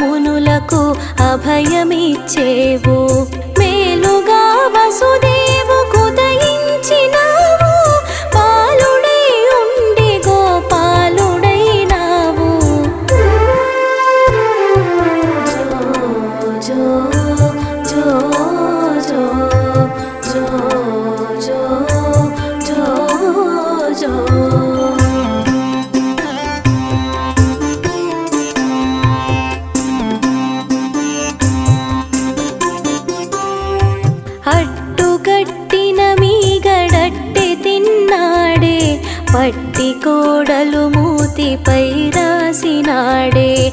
మునులకు అభయమిచ్చేవు. రాశిపై రాసినాడే.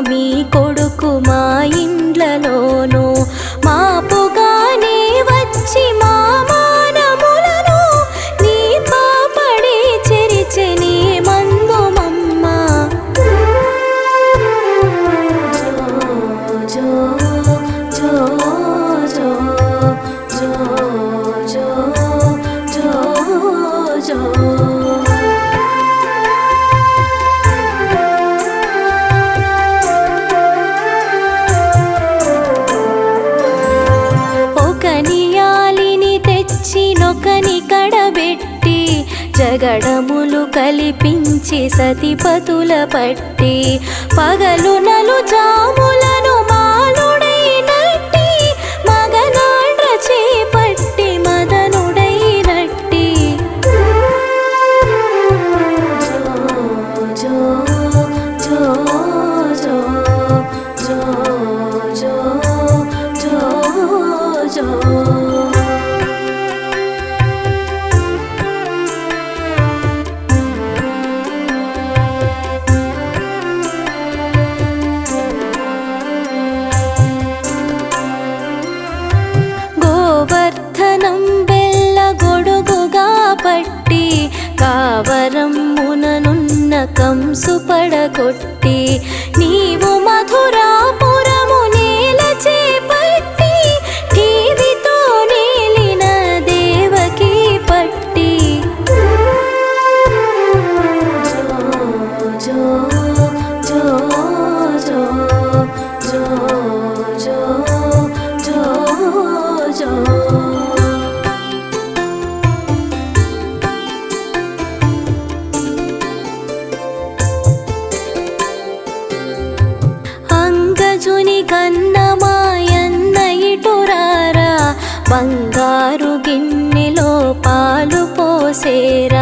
మీ కొడుకు మా ఇండ్లలోనూ జగడములు కలిపించి సతిపతుల పట్టి పగలు నలు జాముల కంసుపడగొట్టి ser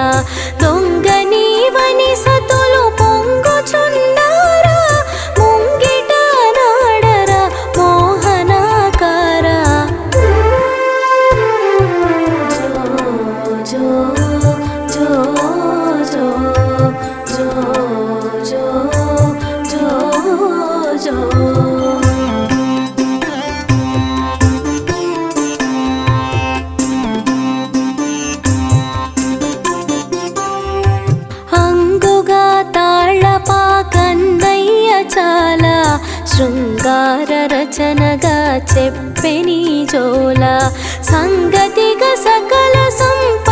శృంగార రచనగా చెప్పెని జోల సంగతిగా సకల సంప